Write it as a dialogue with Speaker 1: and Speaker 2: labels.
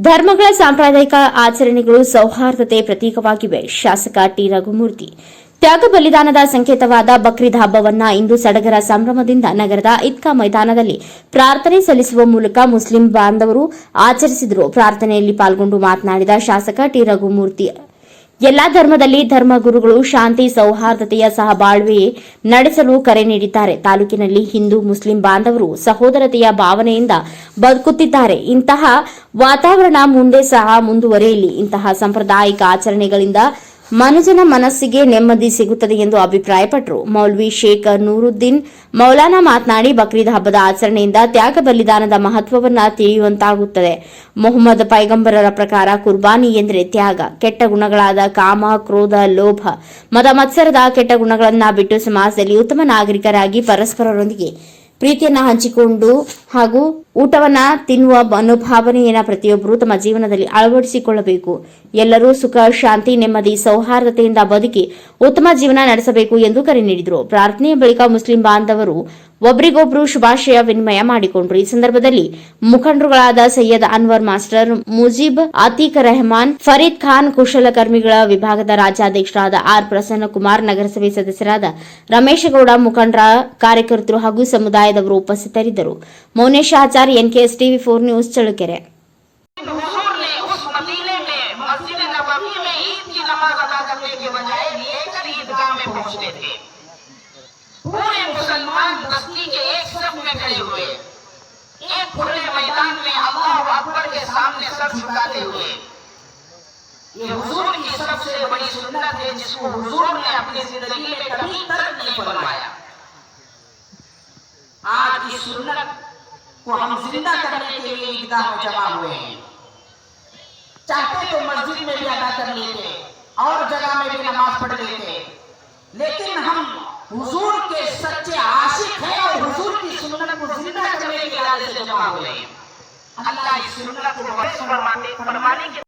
Speaker 1: ಧರ್ಮಗಳ ಸಾಂಪ್ರದಾಯಿಕ ಆಚರಣೆಗಳು ಸೌಹಾರ್ದತೆ ಪ್ರತೀಕವಾಗಿವೆ. ಶಾಸಕ ಟಿ. ರಘುಮೂರ್ತಿ. ತ್ಯಾಗ ಬಲಿದಾನದ ಸಂಕೇತವಾದ ಬಕ್ರೀದ್ ಹಬ್ಬವನ್ನ ಇಂದು ಸಡಗರ ಸಂಭ್ರಮದಿಂದ ನಗರದ ಇತ್ಕಾ ಮೈದಾನದಲ್ಲಿ ಪ್ರಾರ್ಥನೆ ಸಲ್ಲಿಸುವ ಮೂಲಕ ಮುಸ್ಲಿಂ ಬಾಂಧವರು ಆಚರಿಸಿದರು. ಪ್ರಾರ್ಥನೆಯಲ್ಲಿ ಪಾಲ್ಗೊಂಡು ಮಾತನಾಡಿದ ಶಾಸಕ ಟಿ. ರಘುಮೂರ್ತಿ ಎಲ್ಲಾ ಧರ್ಮದಲ್ಲಿ ಧರ್ಮಗುರುಗಳು ಶಾಂತಿ, ಸೌಹಾರ್ದತೆಯ ಸಹಬಾಳ್ವೆ ನಡೆಸಲು ಕರೆ ನೀಡಿದ್ದಾರೆ. ತಾಲೂಕಿನಲ್ಲಿ ಹಿಂದೂ, ಮುಸ್ಲಿಂ ಬಾಂಧವರು ಸಹೋದರತೆಯ ಭಾವನೆಯಿಂದ ಬದುಕುತ್ತಿದ್ದಾರೆ. ಇಂತಹ ವಾತಾವರಣ ಮುಂದೆ ಸಹ ಮುಂದುವರೆಯಲಿ. ಇಂತಹ ಸಾಂಪ್ರದಾಯಿಕ ಆಚರಣೆಗಳಿಂದ ಮನುಜನ ಮನಸ್ಸಿಗೆ ನೆಮ್ಮದಿ ಸಿಗುತ್ತದೆ ಎಂದು ಅಭಿಪ್ರಾಯಪಟ್ಟರು. ಮೌಲ್ವಿ ಶೇಖ್ ನೂರುದ್ದೀನ್ ಮೌಲಾನಾ ಮಾತನಾಡಿ, ಬಕ್ರೀದ್ ಹಬ್ಬದ ಆಚರಣೆಯಿಂದ ತ್ಯಾಗ ಬಲಿದಾನದ ಮಹತ್ವವನ್ನು ತಿಳಿಯುವಂತಾಗುತ್ತದೆ. ಮೊಹಮ್ಮದ್ ಪೈಗಂಬರರ ಪ್ರಕಾರ ಕುರ್ಬಾನಿ ಎಂದರೆ ತ್ಯಾಗ. ಕೆಟ್ಟ ಗುಣಗಳಾದ ಕಾಮ, ಕ್ರೋಧ, ಲೋಭ, ಮದ ಮತ್ಸರದ ಕೆಟ್ಟ ಗುಣಗಳನ್ನ ಬಿಟ್ಟು ಸಮಾಜದಲ್ಲಿ ಉತ್ತಮ ನಾಗರಿಕರಾಗಿ ಪರಸ್ಪರರೊಂದಿಗೆ ಪ್ರೀತಿಯನ್ನು ಹಂಚಿಕೊಂಡು ಹಾಗೂ ಊಟವನ್ನ ತಿನ್ನುವ ಮನೋಭಾವನೆಯನ್ನ ಪ್ರತಿಯೊಬ್ಬರು ತಮ್ಮ ಜೀವನದಲ್ಲಿ ಅಳವಡಿಸಿಕೊಳ್ಳಬೇಕು. ಎಲ್ಲರೂ ಸುಖ, ಶಾಂತಿ, ನೆಮ್ಮದಿ, ಸೌಹಾರ್ದತೆಯಿಂದ ಬದುಕಿ ಉತ್ತಮ ಜೀವನ ನಡೆಸಬೇಕು ಎಂದು ಕರೆ ನೀಡಿದರು. ಪ್ರಾರ್ಥನೆಯ ಬಳಿಕ ಮುಸ್ಲಿಂ ಬಾಂಧವರು ಒಬ್ಬರಿಗೊಬ್ಬರು ಶುಭಾಶಯ ವಿನಿಮಯ ಮಾಡಿಕೊಂಡರು. ಈ ಸಂದರ್ಭದಲ್ಲಿ ಮುಖಂಡರುಗಳಾದ ಸೈಯದ್ ಅನ್ವರ್, ಮಾಸ್ಟರ್ ಮುಜೀಬ್ ಅತೀಕ್ ರೆಹಮಾನ್, ಫರೀದ್ ಖಾನ್ ಕುಶಲಕರ್ಮಿಗಳ ವಿಭಾಗದ ರಾಜ್ಯಾಧ್ಯಕ್ಷರಾದ ಆರ್ ಪ್ರಸನ್ನ ಕುಮಾರ್ ನಗರಸಭೆ ಸದಸ್ಯರಾದ ರಮೇಶಗೌಡ ಮುಖಂಡರ ಕಾರ್ಯಕರ್ತರು ಹಾಗೂ ಸಮುದಾಯದವರು ಉಪಸ್ಥಿತರಿದ್ದರು. ಮೌನೇಶ್
Speaker 2: नमस्कार N K S T four news चलुके पूरे मुसलमान बस्ती के एक सब में खड़े हुए एक खुले मैदान में अल्लाह अकबर के सामने सर झुकाते हुए ये हुजूर की सबसे बड़ी सुन्नत है जिसको हुजूर ने अपनी ज़िंदगी में कभी तर्क नहीं बनवाया आज इस सुन्नत को हम ज़िंदा करने के लिए ईदगाह में जमा हुए हैं। चाहते तो मस्जिद में भी अदा कर लेते और जगह में भी नमाज़ पढ़ लेते। लेकिन हम हुजूर के सच्चे आशिक हैं और हुजूर की सुन्नत को ज़िंदा करने के इरादे से जमा हुए हैं। अल्लाह इस सुन्नत को फरमाने के